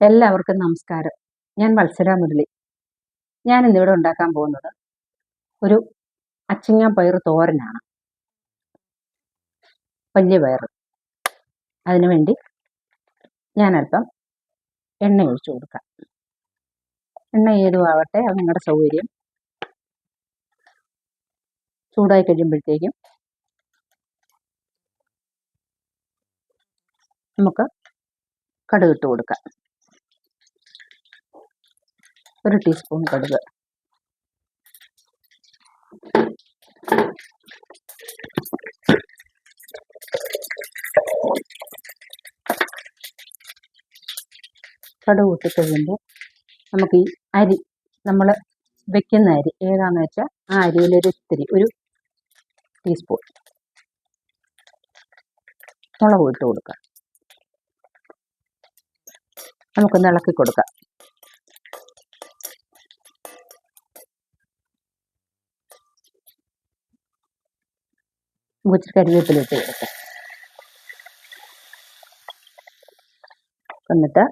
എല്ലാവർക്കും നമസ്കാരം. ഞാൻ മത്സര മുരളി. ഞാൻ ഇന്നിവിടെ ഉണ്ടാക്കാൻ പോകുന്നത് ഒരു അച്ചിങ്ങ പയർ തോരനാണ്. വലിയ പയർ അതിനുവേണ്ടി ഞാൻ അല്പം എണ്ണ ഒഴിച്ചു കൊടുക്കാം. എണ്ണ ഏതുമാവട്ടെ അത് നിങ്ങളുടെ സൗകര്യം. ചൂടായി കഴിയുമ്പോഴത്തേക്കും നമുക്ക് കടുകിട്ട് കൊടുക്കാം. ഒരു ടീസ്പൂൺ കടുക്. കടുക് കൂട്ടി കഴിയുമ്പോൾ നമുക്ക് ഈ അരി നമ്മൾ വെക്കുന്ന അരി ഏതാണെന്ന് വെച്ചാൽ ആ അരിയിലൊരു ഇത്തിരി ഒരു ടീസ്പൂൺ മുളക് ഇട്ട് കൊടുക്കാം. നമുക്കൊന്ന് ഇളക്കി കൊടുക്കാം. കുറച്ച് കരിവേപ്പില ഇട്ട് കൊടുക്കാം. എന്നിട്ട്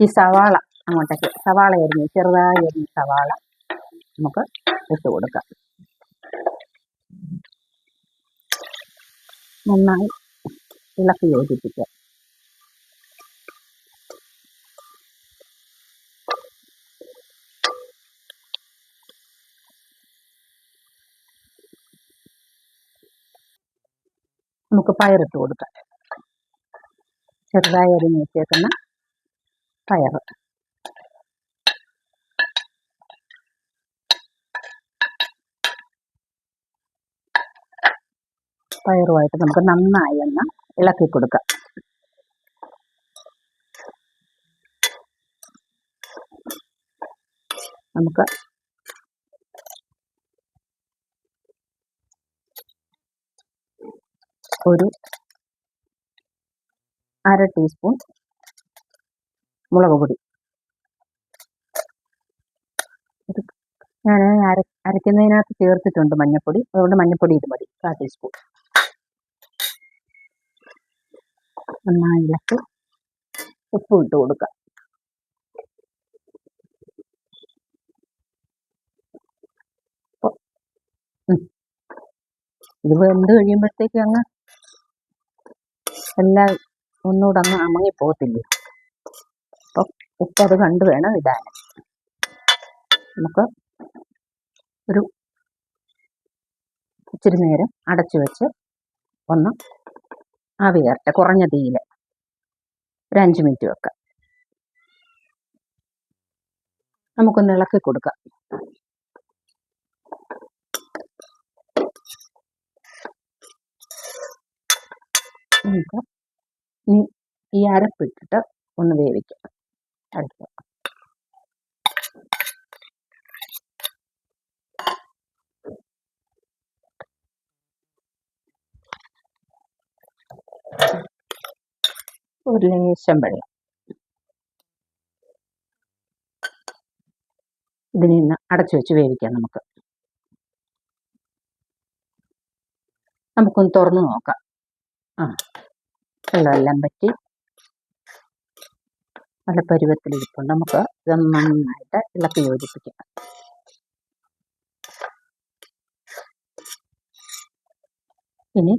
ഈ സവാള അങ്ങോട്ടേക്ക് സവാള അരിഞ്ഞ് ചെറുതായി അരിഞ്ഞ് സവാള നമുക്ക് ഇട്ട് കൊടുക്കാം. നന്നായി ഇളക്കി യോജിപ്പിക്കുക നമുക്ക് പയറിട്ട് കൊടുക്കാം. ചെറുതായി അരിഞ്ഞ് വെച്ചേക്കുന്ന പയർ പയറുമായിട്ട് നമുക്ക് നന്നായി ഒന്ന് ഇളക്കി കൊടുക്കാം. നമുക്ക് ഒരു അര ടീസ്പൂൺ മുളക് പൊടി ഞാൻ അര അരയ്ക്കുന്നതിനകത്ത് ചേർത്തിട്ടുണ്ട് മഞ്ഞൾപ്പൊടി അതുകൊണ്ട് മഞ്ഞൾപ്പൊടി ഇത് മതി. കാ ടീസ്പൂൺ നന്നായി ഇളക്കി ഉപ്പ് ഇട്ട് കൊടുക്കുക. ഇത് വെന്ത് കഴിയുമ്പോഴത്തേക്ക് അങ്ങ് എല്ലാം ഒന്നുകൂടെ അങ്ങ് അമങ്ങി പോകത്തില്ലേ അപ്പം ഉപ്പ് അത് കണ്ടു വേണം ഇടാൻ. നമുക്ക് ഒരു ഇച്ചിരി നേരം അടച്ചു വെച്ച് ഒന്ന് ആവി കയറട്ടെ കുറഞ്ഞ തീയിൽ. ഒരു അഞ്ച് മിനിറ്റ് വെക്കാം. നമുക്കൊന്ന് ഇളക്കി കൊടുക്കാം. നമുക്ക് ഇനി ഈ അരപ്പിട്ടിട്ട് ഒന്ന് വേവിക്കാം. അടുത്ത ഒരു ലേശം വെള്ളം. ഇതിനെ ഇന്ന് അടച്ചു വെച്ച് വേവിക്കാം നമുക്ക്. നമുക്കൊന്ന് തുറന്നു നോക്കാം. വെള്ളമെല്ലാം പറ്റി. നല്ല പരുവത്തിലിരിപ്പുണ്ട് നമുക്ക് ഇത് നന്നായിട്ട് ഇളക്കി യോജിപ്പിക്കാം. ഇനി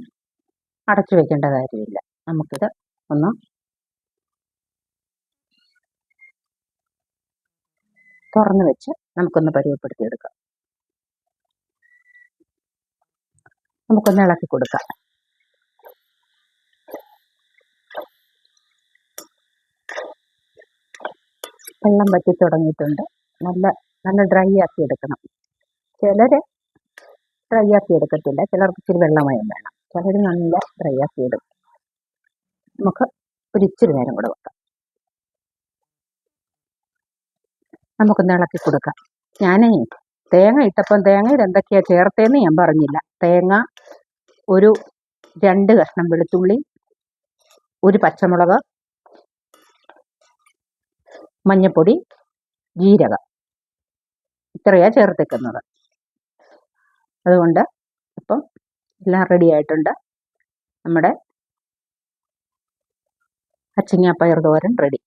അടച്ചു വെക്കേണ്ട കാര്യമില്ല. നമുക്കിത് ഒന്ന് തുറന്നു വെച്ച് നമുക്കൊന്ന് പരുവപ്പെടുത്തിയെടുക്കാം. നമുക്കൊന്ന് ഇളക്കി കൊടുക്കാം. വെള്ളം വറ്റി തുടങ്ങിയിട്ടുണ്ട്. നല്ല നല്ല ഡ്രൈ ആക്കി എടുക്കണം. ചിലർ ഡ്രൈ ആക്കി എടുക്കത്തില്ല. ചിലർക്ക് ഇച്ചിരി വെള്ളമയം വേണം. ചിലർ നല്ല ഡ്രൈ ആക്കി എടുക്കും. നമുക്ക് ഒരു ഇച്ചിരി നേരം കൂടെ വെക്കാം. നമുക്കൊന്ന് ഇളക്കി കൊടുക്കാം. ഞാനേ തേങ്ങ ഇട്ടപ്പം തേങ്ങയിൽ എന്തൊക്കെയാണ് ചേർത്തേന്ന് ഞാൻ പറഞ്ഞില്ല. തേങ്ങ ഒരു രണ്ട് കഷ്ണം വെളുത്തുള്ളി ഒരു പച്ചമുളക് മഞ്ഞപ്പൊടി ജീരകം. ഇത്രയാ ചേർത്തേക്കുന്നത് അതുകൊണ്ട് ഇപ്പം എല്ലാം റെഡി ആയിട്ടുണ്ട്. നമ്മുടെ അച്ചിങ്ങാപ്പയർ തോരൻ റെഡി